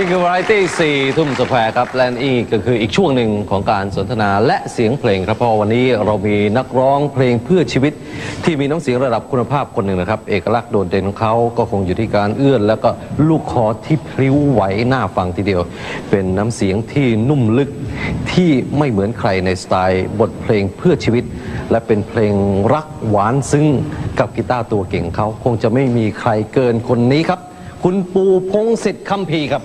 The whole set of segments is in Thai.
นี่คือ Variety 4ทุ่มสแควร์ครับและนี่ก็คืออีกช่วงหนึ่งของการสนทนาและเสียงเพลงครับเพราะวันนี้เรามีนักร้องเพลงเพื่อชีวิต ที่มีน้ำเสียงระดับคุณภาพคนหนึ่งนะครับ เอกลักษณ์โดดเด่นของเขาก็คงอยู่ที่การเอื้อน แล้วก็ลูกคอที่พลิ้วไหวหน้าฟังทีเดียว เป็นน้ำเสียงที่นุ่มลึกที่ไม่เหมือนใครในสไตล์บทเพลงเพื่อชีวิต และเป็นเพลงรักหวานซึ้งกับกีตาร์ตัวเก่งเขาคงจะไม่มีใครเกินคนนี้ครับ คุณปูพงศิษฐ์คัมภีร์ครับ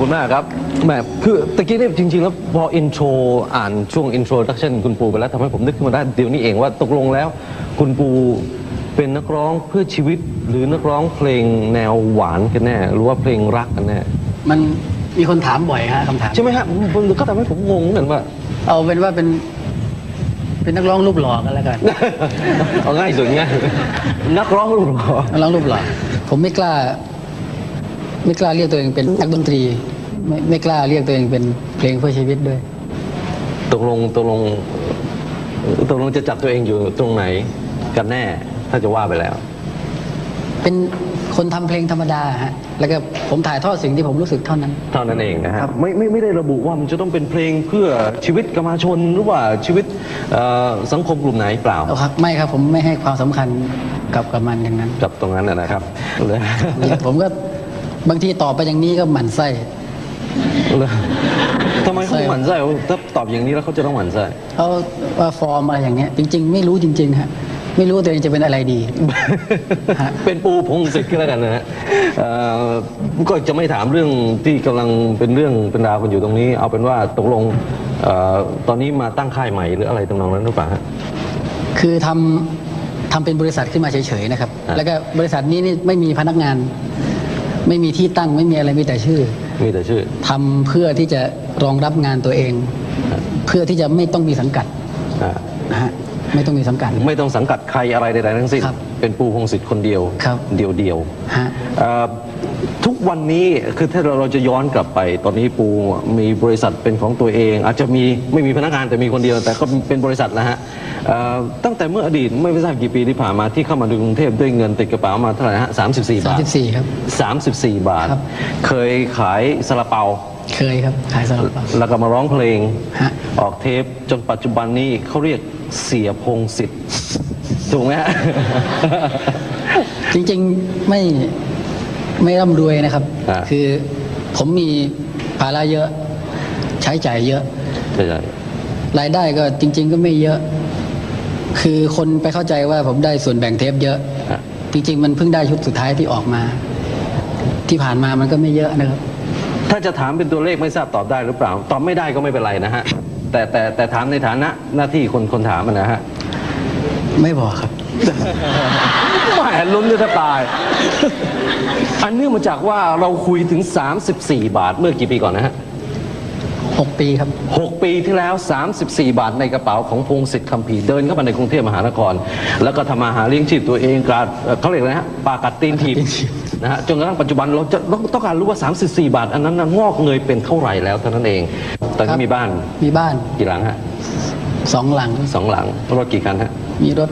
คุณมากครับแหมคือตะกี้เนี่ยจริง ๆ แล้วพออินโทรอ่านช่วงอินโทรดักชันคุณปูไปแล้วทำให้ผมนึกขึ้นมาได้เดี๋ยวนี้เองว่าตกลงแล้ว คุณปูเป็นนักร้องเพื่อชีวิต หรือนักร้องเพลงแนวหวานกันแน่ หรือว่าเพลงรักกันแน่ มันมีคนถามบ่อยฮะคำถามใช่ไหมฮะผมผมก็ทำให้ผมงงเหมือนกันว่า เอาเป็นว่าเป็น เป็นนักร้องรูปหล่อกันแล้วกัน เอาง่ายสุดง่ายนักร้องรูปหล่อนักร้องรูปหล่อผมไม่กล้า ไม่กล้าเรียกตัวเองเป็นนักดนตรี ไม่ไม่กล้าเรียกตัวเองเป็นเพลงเพื่อชีวิตด้วย ตกลงตกลงตกลงจะจับตัวเองอยู่ตรงไหนกันแน่ถ้าจะว่าไปแล้ว เป็นคนทำเพลงธรรมดาฮะแล้วก็ผมถ่ายทอดสิ่งที่ผมรู้สึกเท่านั้น เท่านั้นเองนะฮะไม่ไม่ไม่ได้ระบุว่ามันจะต้องเป็นเพลงเพื่อชีวิตกรรมาชนหรือว่าชีวิตเอ่อสังคมกลุ่มไหนเปล่าเอาครับไม่ครับผมไม่ให้ความสำคัญกับกับมันอย่างนั้น กับตรงนั้นนะนะครับเลยผมก็ บางทีตอบไปอย่างนี้ก็หมั่นไส้เลยทำไมเขาหมั่นไส้ถ้าตอบอย่างนี้แล้วเขาจะต้องหมั่นไส้เขาว่าฟอร์มอะไรอย่างเงี้ยจริง ๆ ไม่รู้จริง ๆ ฮะ ไม่รู้ตัวเองจะเป็นอะไรดีฮะเป็นปูพงศิษฐ์ก็แล้วกันนะฮะเอ่อก็จะไม่ถามเรื่องที่กำลังเป็นเรื่องเป็นราวกันอยู่ตรงนี้ เอาเป็นว่าตกลงเอ่อตอนนี้มาตั้งค่ายใหม่หรืออะไรตำนองนั้นหรือเปล่าฮะคือทำทำเป็นบริษัทขึ้นมาเฉยๆนะครับครับ แล้วก็บริษัทนี้นี่ไม่มีพนักงาน ไม่มีที่ตั้งไม่มีอะไรมีแต่ชื่อ มีแต่ชื่อทำเพื่อที่จะรองรับงานตัวเอง เพื่อที่จะไม่ต้องมีสังกัดอ่านะฮะ ไม่ต้องมีสังกัด ไม่ต้องสังกัดใครอะไรใดๆทั้งสิ้น ครับเป็นปูพงศิษฐ์คนเดียวครับ เดียวเดียวฮะๆเอ่อทุกวันนี้คือถ้าเราเราจะย้อนกลับไป ตอนนี้ปูมีบริษัทเป็นของตัวเอง อาจจะมีไม่มีพนักงานแต่มีคนเดียวแต่ก็เป็นบริษัทนะฮะเอ่อตั้งแต่เมื่ออดีตไม่ทราบกี่ปีที่ผ่านมาที่เข้ามาดูกรุงเทพด้วยเงินติดกระเป๋ามาเท่าไหร่ฮะ34บาท34ครับ34บาท ครับ เคยขายซาลาเปา เคยครับขายสลับ แล้วก็มาร้องเพลง ฮะ ออกเทปจนปัจจุบันนี้เขาเรียก เสียพงศิษฐ์ถูกไหมฮะ จริงๆไม่ไม่ร่ำรวยนะครับ อ่า คือผมมีภาระเยอะ ใช้จ่ายเยอะ ใช่ใช่รายได้ก็จริง ๆ ก็ไม่เยอะ คือคนไปเข้าใจว่าผมได้ส่วนแบ่งเทปเยอะ ฮะจริง ๆ มันเพิ่งได้ชุดสุดท้ายที่ออกมา ที่ผ่านมามันก็ไม่เยอะนะครับ ถ้าจะถามเป็นตัวเลขไม่ทราบตอบได้หรือเปล่า ตอบไม่ได้ก็ไม่เป็นไรนะฮะ แต่แต่แต่ถามในฐานะหน้าที่คนคนถามอะนะฮะไม่บอกครับ แหมลุ้นด้วยแทบตาย อันเนื่องมาจากว่าเราคุยถึง 34 บาทเมื่อกี่ปีก่อนนะฮะ 6 ปีครับ 6 ปีที่แล้ว 34 บาทในกระเป๋าของพงศิษฐ์คำภีร์เดินเข้ามาในกรุงเทพมหานคร แล้วก็ทำมาหาเลี้ยงชีพตัวเองกราดเอ่อเขาเรียกอะไรนะฮะปากัดตีนถีบตีนถีบนะฮะจนกระทั่งปัจจุบันเราจะต้องต้องการรู้ว่า 34 บาท อันนั้นน่ะงอกเงยเป็นเท่าไหร่แล้วเท่านั้นเอง ตอนนี้มีบ้านมีบ้านกี่หลังฮะสองหลัง สองหลังรถกี่คันฮะมีรถ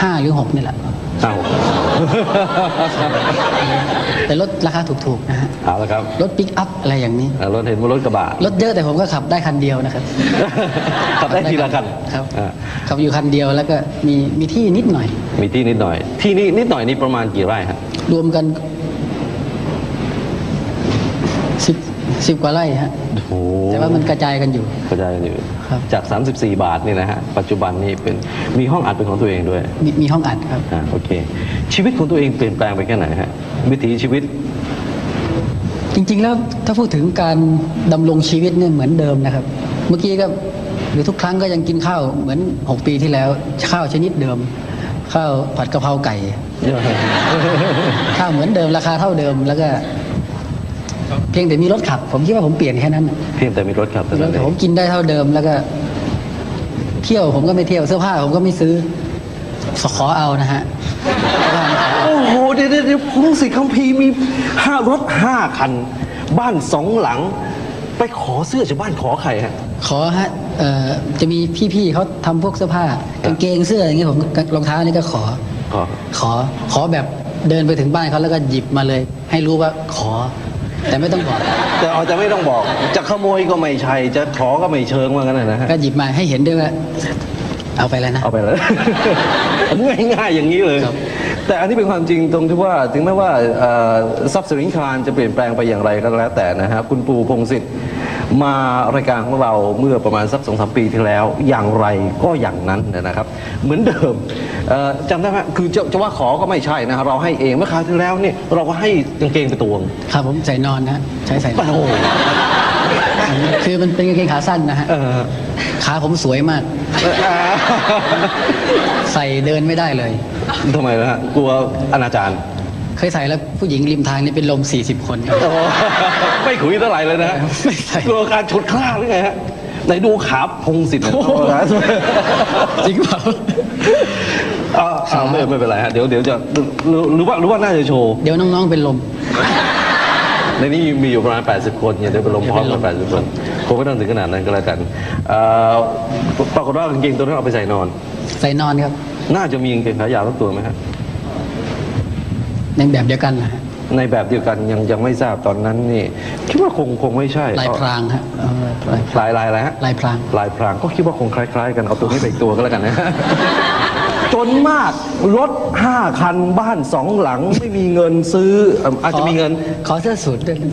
ห้าหรือหกนี่แหละเอ้าแต่รถราคาถูกๆนะฮะ เอาละครับรถปิกอัพอะไรอย่างนี้เอ่อรถเห็นว่ารถกระบะ รถเยอะแต่ผมก็ขับได้คันเดียวนะครับ ขับได้ทีละคันครับอ่าขับอยู่คันเดียวแล้วก็มีมีที่นิดหน่อย มีที่นิดหน่อย ที่นี่นิดหน่อยนี่ประมาณกี่ไร่ฮะรวมกันสิบ สิบกว่าไร่ฮะโอ้โหแต่ว่ามันกระจายกันอยู่ กระจายกันอยู่ครับ จาก 34 บาทนี่นะฮะปัจจุบันนี่เป็นมีห้องอัดเป็นของตัวเองด้วย มีมีห้องอัดครับอ่าโอเค ชีวิตของตัวเองเปลี่ยนแปลงไปแค่ไหนฮะวิถีชีวิต จริง ๆ แล้วถ้าพูดถึงการดำรงชีวิตเนี่ยเหมือนเดิมนะครับ เมื่อกี้ก็หรือทุกครั้งก็ยังกินข้าวเหมือน 6 ปีที่แล้ว ข้าวชนิดเดิม ข้าวผัดกะเพราไก่ข้าวเหมือนเดิมราคาเท่าเดิมแล้วก็ เพียงแต่มีรถขับ ผมคิดว่าผมเปลี่ยนแค่นั้นน่ะเพียงแต่มีรถขับเท่านั้นเอแต่ผมงกินได้เท่าเดิมแล้วก็ เที่ยวผมก็ไม่เที่ยวเสื้อผ้า ผมก็ไม่ซื้อขอเอานะฮะโอ้โหเดี๋ยวเดี๋ยวเดี๋ยวพงศิษฐ์คัมภีร์มีห้ารถห้าคัน บ้านสองหลัง ไปขอเสื้อชาวบ้านขอใครฮะขอฮะเอ่อจะมีพี่ๆเขาทำพวกเสื้อผ้ากางเกงเสื้ออย่างเงี้ยผมรองเท้านี่ก็ขอ ขอขอขอแบบเดินไปถึงบ้านเขาแล้วก็หยิบมาเลย ให้รู้ว่าขอ แต่ไม่ต้องบอก แต่เอาจะไม่ต้องบอก จะขโมยก็ไม่ใช่ จะขอก็ไม่เชิงว่างั้นนะนะฮะก็หยิบมาให้เห็นด้วยว่าเอาไปแล้วนะ เอาไปเลยง่ายๆอย่างนี้เลยครับแต่อันนี้เป็นความจริงตรงที่ว่าถึงแม้ว่าเอ่อทรัพย์สินคารจะเปลี่ยนแปลงไปอย่างไรก็แล้วแต่นะฮะคุณปูพงศิษฐ์ มารายการของเราเมื่อประมาณสักสองสามปีที่แล้ว อย่างไรก็อย่างนั้นนะครับ เหมือนเดิมเอ่อจำได้ไหมคือจะจะว่าขอก็ไม่ใช่นะฮะเราให้เองเมื่อคราวที่แล้วเนี่ยเราก็ให้กางเกงไปตวงครับผมใส่นอนนะฮะใช้ใส่นอนโอ้โหคือมันเป็นกางเกงขาสั้นนะฮะเออขาผมสวยมาก ใส่เดินไม่ได้เลยทำไมนะฮะกลัวอนาจาร เคยใส่แล้วผู้หญิงริมทางนี่เป็นลม 40 คนโอ้ไม่ขุยเท่าไหร่เลยนะฮะไม่ใส่ กลัวการฉุดคล้าหรือไงฮะไหนดูขาพงศิษฐ์หน่อยจริงเปล่าอ่าอ่าไม่ไม่เป็นไรฮะเดี๋ยวเดี๋ยวจะหรือหรือว่าหรือว่าน่าจะโชว์ เดี๋ยวน้องๆเป็นลม ในนี้มีอยู่ประมาณ 80 คนอย่าเดี๋ยวไปลงพร้อมกัน80 คนคงไม่ต้องถึงขนาดนั้นก็แล้วกันเอ่อปรากฏว่ากางเกงตัวนั้นเอาไปใส่นอน ใส่นอนครับ น่าจะมีกางเกงขายาวทั้งตัวไหมฮะ ในแบบเดียวกันนะฮะในแบบเดียวกันยังยังไม่ทราบตอนนั้นนี่คิดว่าคงคงไม่ใช่ลายพรางฮะเอาลายลายลายอะไรฮะลายพรางลายพรางก็คิดว่าคงคล้าย ๆ กันเอาตัวนี้ไปอีกตัวก็แล้วกันนะจนมากรถห้าคันบ้านสองหลังไม่มีเงินซื้อเอิ่มอาจจะมีเงินขอเสื้อสูทด้วยนะ